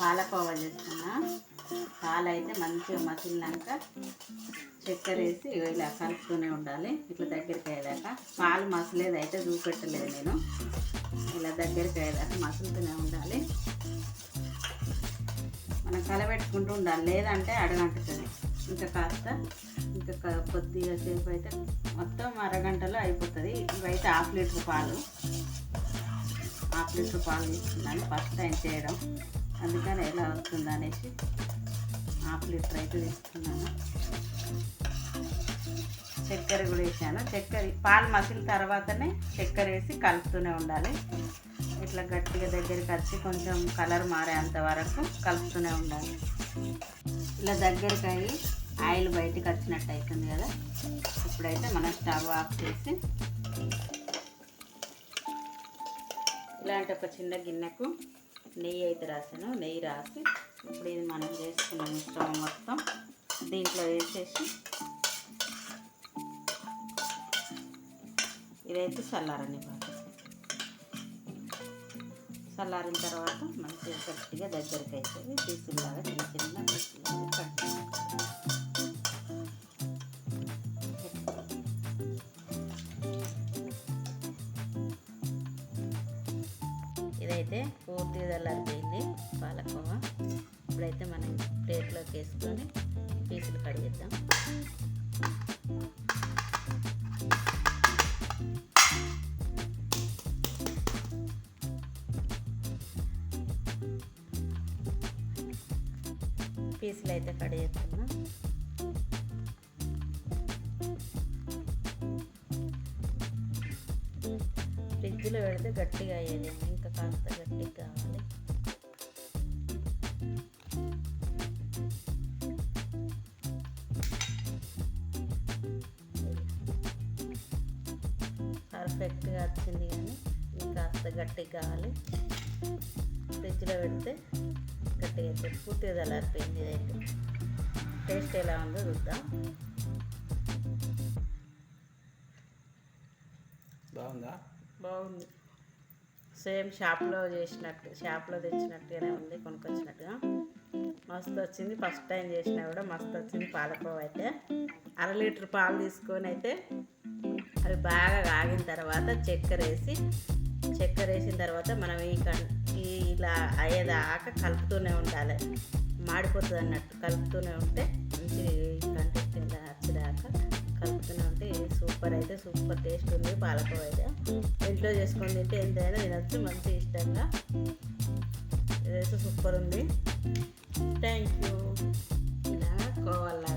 పాలకోవా చేస్తున్నా పాలు అయితే మంచిగా మసిలినాక చక్కెర వేసి ఇలా కలుపుతూనే ఉండాలి. ఇట్లా దగ్గరికి అయ్యేదాకా పాలు మసలేదు అయితే చూపెట్టలేదు నేను. ఇలా దగ్గరికి అయ్యేదాకా మసులుతూనే ఉండాలి. మనం కలబెట్టుకుంటూ ఉండాలి లేదంటే అడగంటుతుంది ఇంకా కాస్త ఇంకా కొద్దిగా సేపు అయితే మొత్తం అరగంటలో అయిపోతుంది. ఇవైతే హాఫ్ లీటర్ పాలు. హాఫ్ లీటర్ పాలు తీసుకున్నాను ఫస్ట్ టైం చేయడం. అందుకని ఎలా వస్తుంది అనేసి హాఫ్ లీటర్ అయితే తీసుకున్నాను. చక్కెర కూడా వేసాను. చక్కెర పాలు మసిలిన తర్వాతనే చక్కెర వేసి కలుపుతూనే ఉండాలి. ఇట్లా గట్టిగా దగ్గరికి వచ్చి కొంచెం కలర్ మారేంత వరకు కలుపుతూనే ఉండాలి. ఇలా దగ్గరికి అయ్యి ఆయిల్ బయటకు వచ్చినట్టు అవుతుంది కదా. ఇప్పుడైతే మనం స్టవ్ ఆఫ్ చేసి ఇలాంటి ఒక చిన్న గిన్నెకు నెయ్యి అయితే రాసాను. నెయ్యి రాసి ఇప్పుడు ఇది మనం చేసుకున్న మిశ్రమం మొత్తం దీంట్లో వేసేసి ఇదైతే చల్లారనివ్వాలి చల్లారిన తర్వాత మంచిగా గట్టిగా దగ్గరికి అవుతుంది పీసుల్లాగా చిన్న చిన్న ఇదైతే పూర్తిగా చల్లారిపోయింది పాలకోవ. ఇప్పుడైతే మనం ప్లేట్లోకి వేసుకొని పీసులు కడిగిద్దాం పీసులు అయితే కడిగేస్తున్నాం ఫ్రిడ్జ్లో పెడితే గట్టిగా అయ్యేది. ఇంకా కాస్త గట్టిగా కావాలి. పర్ఫెక్ట్గా వచ్చింది కానీ ఇంకా కాస్త గట్టిగా కావాలి. ఫ్రిడ్జ్లో పెడితే గట్టిగా అయితే పూర్తిగా తలారిపోయింది ఇదైతే. టేస్ట్ ఎలా ఉందో చూద్దాం. బాగుందా? బాగుంది. సేమ్ షాప్లో చేసినట్టు షాప్లో తెచ్చినట్టుగానే ఉంది కొనుక్కొచ్చినట్టుగా. మస్తు వచ్చింది. ఫస్ట్ టైం చేసినా కూడా మస్తు వచ్చింది పాలకోవ అయితే. అర లీటర్ పాలు తీసుకొని అయితే అవి బాగా కాగిన తర్వాత చక్కెర వేసి చక్కెర వేసిన తర్వాత మనం ఈ ఈ ఇలా అయ్యేదాకా కలుపుతూనే ఉండాలి. మాడిపోతుంది అన్నట్టు కలుపుతూనే ఉంటే మంచి కంటెక్ట్ ఇలా వచ్చేదాకా నమ్ముతూనే ఉంటే సూపర్ అయితే సూపర్ టేస్ట్ ఉంది పాలకోవ అయితే. ఇంట్లో చేసుకొని తింటే ఎంతైనా తినచ్చు మంచి ఇష్టంగా. ఇదైతే సూపర్ ఉంది. Thank you. ఇలా కోవాలా?